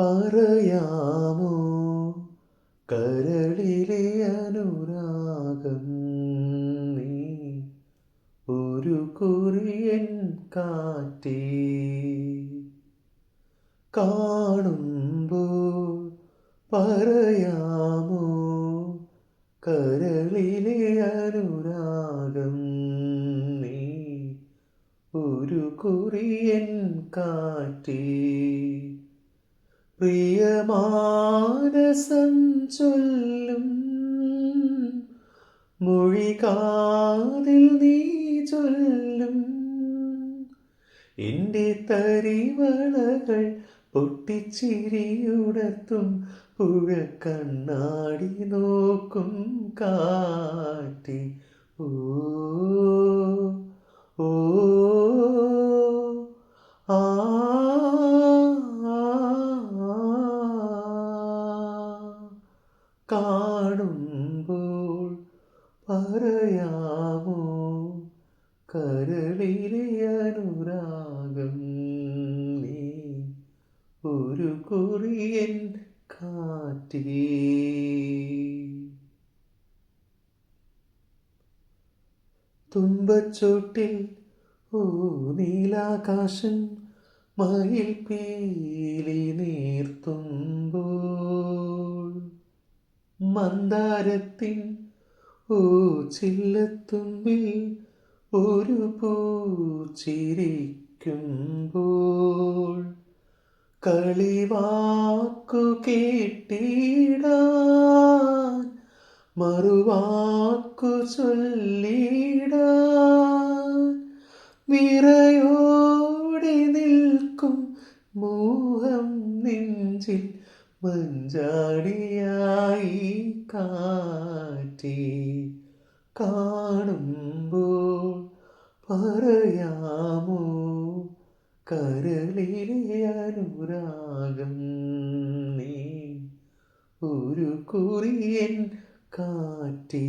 പറയാമോ? കരളിലെ അനുരാഗം നീ ഒരു കുറിയൻ കാറ്റി. കാണുമ്പോൾ പറയാമോ? കരളിലെ അനുരാഗം നീ ഒരു കുറിയൻ കാറ്റേ. പ്രിയമാനസം ചൊല്ലും. മൊഴി കാതിൽ നീ ചൊല്ലും. എന്റെ തരിവളകൾ പൊട്ടിച്ചിരിയുടത്തും പുഴ കണ്ണാടി നോക്കും ഓ ഓ കാണുമ്പോൾ പറയാമോ? കരളിലെ അനുരാഗം നീ ഒരു കുറിയൻ കാറ്റേ. തുമ്പച്ചോട്ടിൽ ഓ നീലാകാശം മയിൽ പീലി നീർത്തുമ്പോൾ മന്ദാരത്തിൻ ഓ ചില്ലത്തുമ്പിൽ ഒരു പൂച്ചിരിക്കുമ്പോൾ കളിവാക്കു കേട്ടിടാൻ മറുവാക്കു ചൊല്ലിടാൻ. നിറയോടെ നിൽക്കും മോഹം നെഞ്ചിൽ മഞ്ചാടിയായി കാറ്റി കാണുമ്പോൾ പറയാമോ? കരളിലെ അനുരാഗം നീ ഒരു കുറിയൻ കാറ്റേ.